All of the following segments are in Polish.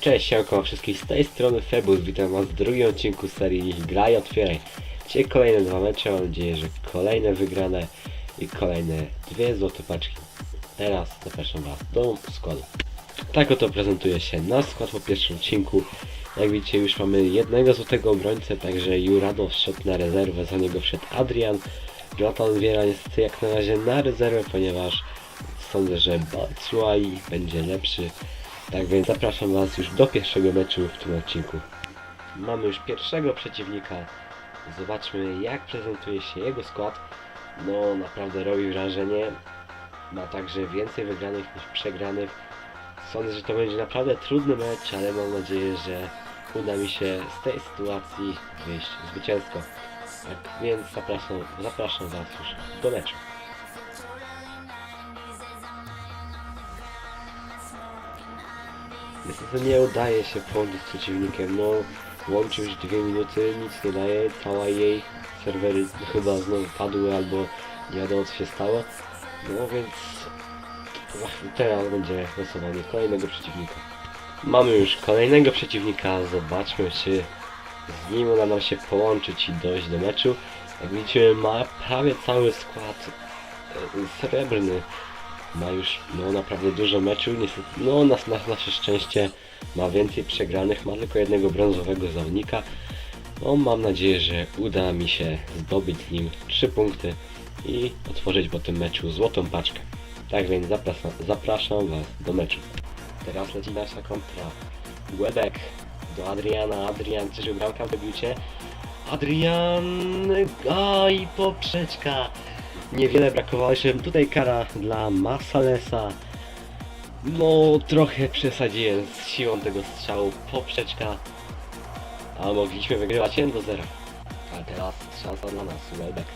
Cześć, siemko wszystkich z tej strony Febus, witam was w drugim odcinku serii Graj Otwieraj. Dzisiaj kolejne dwa mecze, mam nadzieję, że kolejne wygrane i kolejne dwie złote paczki. Teraz zapraszam was do składu. Tak oto prezentuje się nasz skład po pierwszym odcinku. Jak widzicie już mamy jednego złotego obrońcę, także Jurado wszedł na rezerwę, za niego wszedł Adrian. Jonathan Wiera jest jak na razie na rezerwę, ponieważ sądzę, że Batshuayi będzie lepszy. Tak więc zapraszam Was już do pierwszego meczu w tym odcinku. Mamy już pierwszego przeciwnika. Zobaczmy jak prezentuje się jego skład. No naprawdę robi wrażenie. Ma także więcej wygranych niż przegranych. Sądzę, że to będzie naprawdę trudny mecz, ale mam nadzieję, że uda mi się z tej sytuacji wyjść zwycięsko. Tak więc zapraszam, zapraszam Was już do meczu. Niestety nie udaje się połączyć z przeciwnikiem, no łączy już dwie minuty, nic nie daje, cała jej serwery chyba znowu padły albo nie wiadomo co się stało, no więc teraz będzie losowanie kolejnego przeciwnika. Mamy już kolejnego przeciwnika, zobaczmy czy z nim uda nam się połączyć i dojść do meczu. Jak widzicie ma prawie cały skład e, srebrny, ma już no, naprawdę dużo meczu. Niestety, no na, na nasze szczęście ma więcej przegranych, ma tylko jednego brązowego zawodnika. No mam nadzieję, że uda mi się zdobyć z nim 3 punkty i otworzyć po tym meczu złotą paczkę. Tak więc zapraszam, zapraszam Was do meczu. Teraz leci nasza kontra. Łebek do Adriana. Adrian przeżył bramkę w debiucie. Adrian! Aj, poprzeczka! Niewiele brakowało jeszcze tutaj kara dla Marsalesa. No, trochę przesadziłem z siłą tego strzału. Poprzeczka. A mogliśmy wygrywać 1 do 0. A teraz szansa dla nas. Welbeck.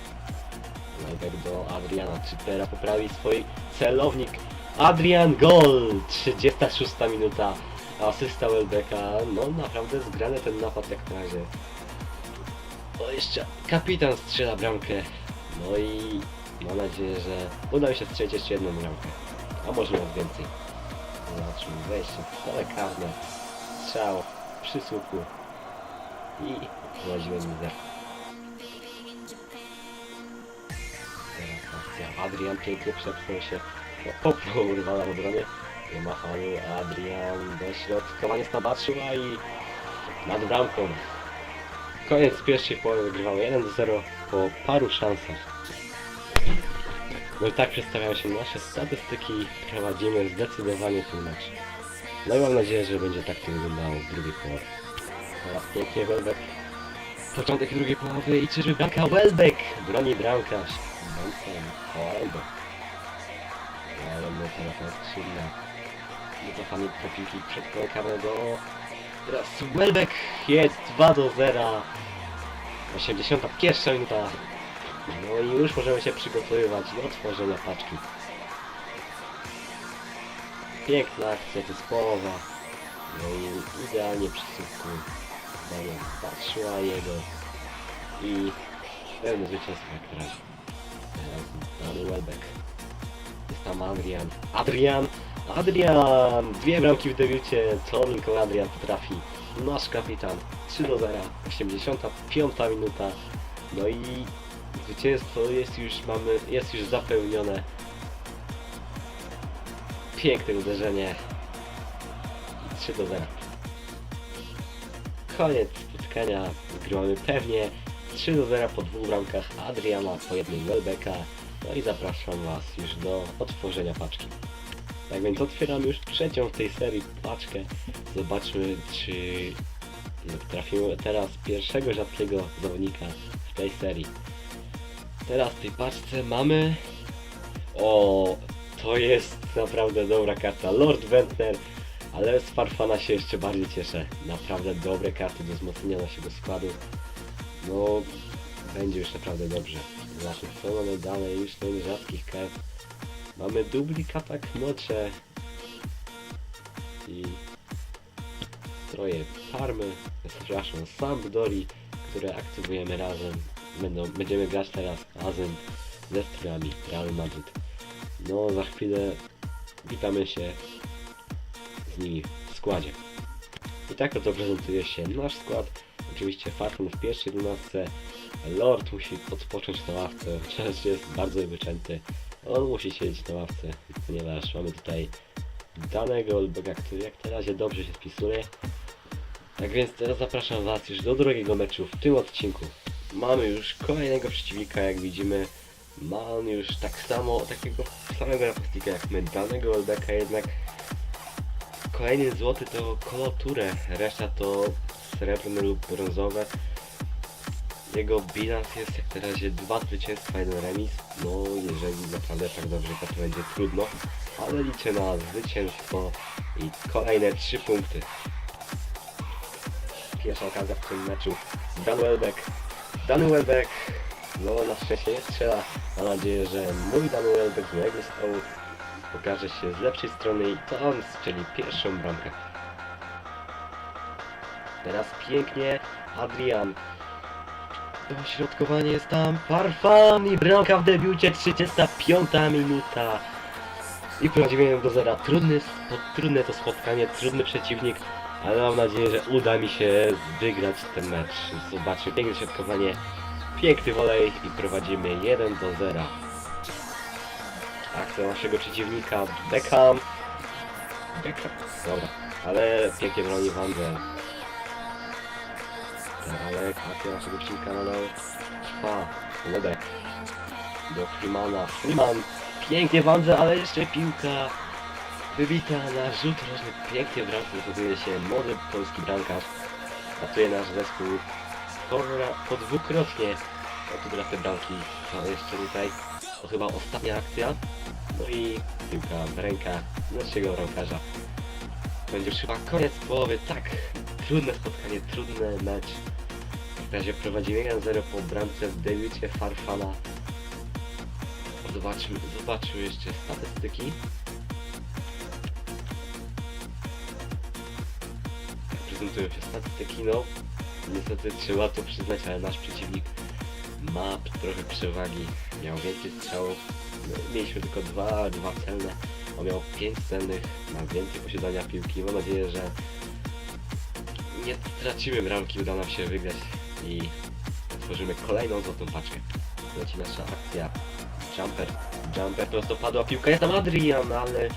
Welbeck do Adriana. Czy teraz poprawi swój celownik? Adrian Gol! 36 minuta. Asysta Welbecka. No naprawdę zgrany ten napad jak na razie. O jeszcze kapitan strzela bramkę. No i mam nadzieję, że uda mi się strzelić jeszcze jedną bramkę. A może nawet więcej. Zobaczmy, wejście w pole karne. Strzał przy słupku. I prowadziłem mi. Adrian pięknie przepchnął się. Popchnął urwana w obronie. Nie ma falu. Adrian do jest na Batshuayi i nad bramką. Koniec pierwszej połowy wygrywał 1 do 0 po paru szansach. No i tak przedstawiają się nasze statystyki. Prowadzimy zdecydowanie ten mecz. No i mam nadzieję, że będzie tak to wyglądało w drugiej połowie. Teraz pięknie Welbeck. Początek drugiej połowy i czyżby bramka Welbeck! Broni bramkarz. Benson Welbeck. Ale my teraz na skrzydle. Nie cofamy do piłki przed polem karnego. Teraz Welbeck jest 2 do 0. 81 minuta. No i już możemy się przygotowywać do otworzenia paczki. Piękna akcja zespołowa. No i idealnie przy. Dania patrzyła jego. I pełne zwycięstwo jak na razie. Teraz Dany Welbeck. Jest tam Adrian. Adrian! Adrian! Dwie bramki w debiucie. Co tylko Adrian potrafi. Nasz kapitan. 3 do 0. 85 minuta. No i zwycięstwo jest już mamy, jest już zapełnione. Piękne uderzenie. I 3 do 0. Koniec spotkania. Wygrywamy pewnie 3 do 0 po dwóch bramkach Adriana po jednej Welbecka. No i zapraszam Was już do otworzenia paczki. Tak więc otwieram już trzecią w tej serii paczkę. Zobaczmy czy trafimy teraz pierwszego rzadkiego zawodnika w tej serii. Teraz w tej paczce mamy... O, to jest naprawdę dobra karta. Lord Ventnor, ale z Farfana się jeszcze bardziej cieszę. Naprawdę dobre karty do wzmocnienia naszego składu. No, będzie już naprawdę dobrze. Zobaczmy co mamy dalej, już tych rzadkich kart. Mamy duplikatak mocze i stroje Parmy, przepraszam, Sampdori, które aktywujemy razem. Będą, będziemy grać teraz razem ze strojami Real Madrid. No, za chwilę witamy się z nimi w składzie. I tak oto prezentuje się nasz skład. Oczywiście Farfun w pierwszej jedenastce. Lord musi odpocząć na ławce, chociaż jest bardzo wyczęty. On musi siedzieć na ławce, ponieważ mamy tutaj danego Olbega, który jak na razie dobrze się spisuje. Tak więc teraz zapraszam Was już do drugiego meczu w tym odcinku. Mamy już kolejnego przeciwnika, jak widzimy. Ma on już tak samo, takiego samego napastnika jak my, danego Olbeka, jednak kolejny złoty to koloturę, reszta to srebrne lub brązowe. Jego bilans jest jak na razie dwa zwycięstwa, jeden remis. No, jeżeli naprawdę tak dobrze to będzie trudno, ale liczę na zwycięstwo i kolejne trzy punkty. Pierwsza okazja w tym meczu. Dan Welbeck. Dan Welbeck. No, na szczęście nie strzela. Mam nadzieję, że mój Dan Welbeck z mojego stołu pokaże się z lepszej strony i to on strzeli pierwszą bramkę. Teraz pięknie Adrian. Dośrodkowanie jest tam. Farfan i bramka w debiucie. 35 minuta. I prowadzimy do zera. Trudny, trudne to spotkanie, trudny przeciwnik, ale mam nadzieję, że uda mi się wygrać ten mecz. Zobaczmy, piękne środkowanie, piękny wolej i prowadzimy 1 do 0. Akcja naszego przeciwnika, Beckham. Beckham, dobra, ale pięknie broni Van Zel. Ale akcja naszego przeciwnika nadal trwa. Lebek. Do Freemana. Freeman. Pięknie Wandze, ale jeszcze piłka wybita na rzut rożny. Pięknie w bramkę zachowuje się młody polski bramkarz. Ratuje nasz zespół po, ra- po dwukrotnie od te bramki. To jeszcze tutaj to chyba ostatnia akcja. No i piłka w rękach naszego bramkarza. Będzie już chyba koniec połowy. Tak, trudne spotkanie, trudny mecz. W razie prowadzimy 1-0 po bramce w debiucie Farfana. Zobaczmy, zobaczmy jeszcze statystyki. Prezentują się statystyki, no niestety trzeba to przyznać, ale nasz przeciwnik ma trochę przewagi. Miał więcej strzałów, mieliśmy tylko dwa, dwa celne. On miał pięć celnych, ma więcej posiadania piłki. Mam nadzieję, że nie stracimy bramki, uda nam się wygrać i otworzymy kolejną złotą paczkę. Leci nasza akcja. Jumper, jumper, prostopadła piłka, jest tam Adrian, ale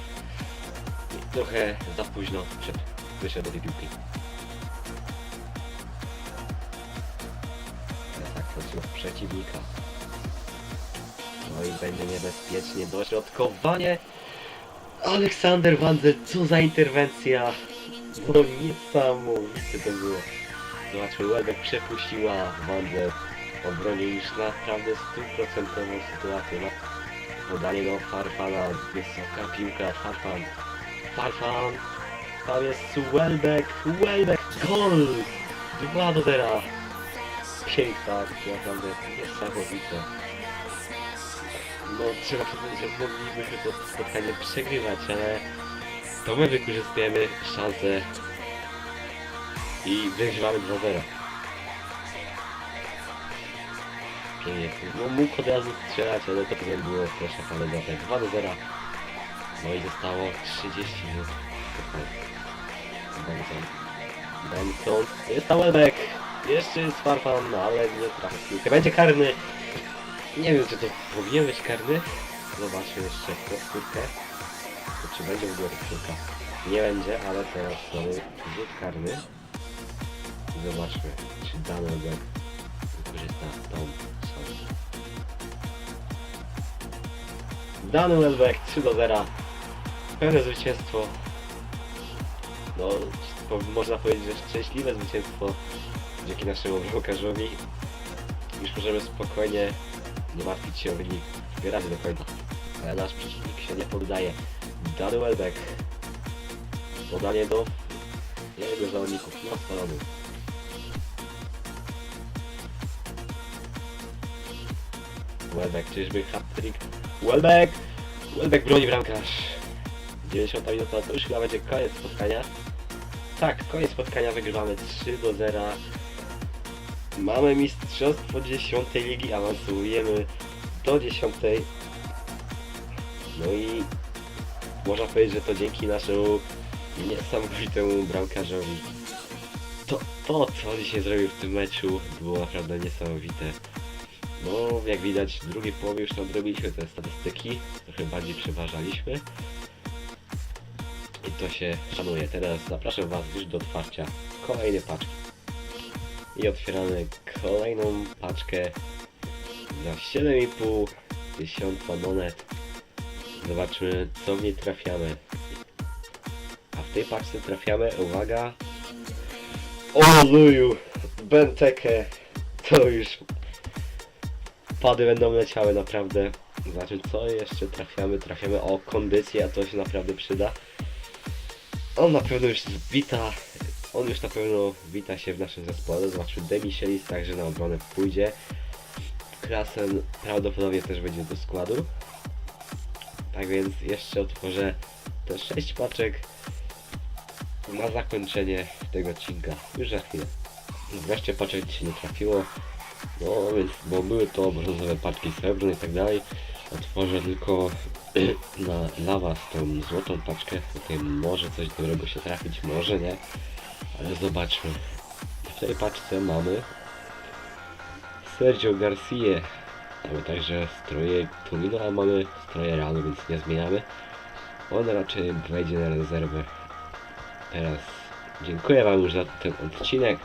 trochę za późno przed, wyszedł do tej piłki. Przeciwnika. No i będzie niebezpiecznie, dośrodkowanie. Aleksander Wanzel, co za interwencja! No niesamowite to było. Zobaczmy, Welbeck przepuściła Wanzel. Obronił już naprawdę stuprocentową sytuację. No. Podanie do Farfana, wysoka piłka, Farfan. Farfan, tam jest Welbeck, Welbeck, gol! 2 do 0. Piękna akcja, naprawdę niesamowite. No trzeba powiedzieć, że moglibyśmy to spotkanie przegrywać, ale to my wykorzystujemy szansę i wygrywamy 2-0. Pięknie. No mógł od razu strzelać, ale to nie było proszę pana dobre. 2 do 0. No i zostało 30 minut. Benson. Benson. Jest tam Welbeck. Jeszcze jest Farfan, ale nie trafił. Będzie karny. Nie wiem, czy to powinien być karny. Zobaczmy jeszcze powtórkę. Czy będzie w ogóle powtórka? Nie będzie, ale teraz mamy rzut karny. I zobaczmy, czy dany Welbeck wykorzysta tą szansę. Dany Welbeck 3 do 0. Pełne zwycięstwo. No, można powiedzieć, że szczęśliwe zwycięstwo dzięki naszemu bramkarzowi. Już możemy spokojnie nie martwić się o wynik wyrazy do końca. Ale nasz przeciwnik się nie poddaje. Dany Welbeck. Podanie do jego zawodników na spalonym. Welbeck, czyżby hat-trick? Welbeck! Welbeck broni bramkarz. 90 minuta, to już chyba będzie koniec spotkania. Tak, koniec spotkania, wygrywamy 3 do 0. Mamy mistrzostwo 10 ligi, awansujemy do 10. No i można powiedzieć, że to dzięki naszemu niesamowitemu bramkarzowi. to, to, co dzisiaj zrobił w tym meczu, było naprawdę niesamowite. No, jak widać, w drugiej połowie już nadrobiliśmy te statystyki, trochę bardziej przeważaliśmy. I to się szanuje. Teraz zapraszam Was już do otwarcia kolejnej paczki. I otwieramy kolejną paczkę za 7,5 tysiąca monet. Zobaczmy, co w niej trafiamy. A w tej paczce trafiamy, uwaga, o luju, Bentekę, to już pady będą leciały naprawdę. Znaczy co jeszcze trafiamy? Trafiamy o kondycję, a to się naprawdę przyda. On na pewno już wbita, on już na pewno wita się w naszym zespole. Zobaczmy, Demichelis także na obronę pójdzie. Klasen prawdopodobnie też będzie do składu. Tak więc jeszcze otworzę te 6 paczek na zakończenie tego odcinka. Już za chwilę. Wreszcie paczek dzisiaj nie trafiło. No więc, bo były to brązowe paczki srebrne i tak dalej. Otworzę tylko na, dla Was tą złotą paczkę. Tutaj może coś dobrego się trafić, może nie. Ale zobaczmy. W tej paczce mamy Sergio Garcia. Mamy także stroje Tumino, a mamy stroje Real, więc nie zmieniamy. On raczej wejdzie na rezerwę. Teraz dziękuję Wam już za ten odcinek.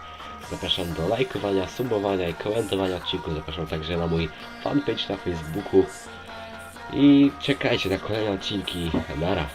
Zapraszam do lajkowania, subowania i komentowania odcinku. Zapraszam także na mój fanpage na Facebooku. I czekajcie na kolejne odcinki. Nara.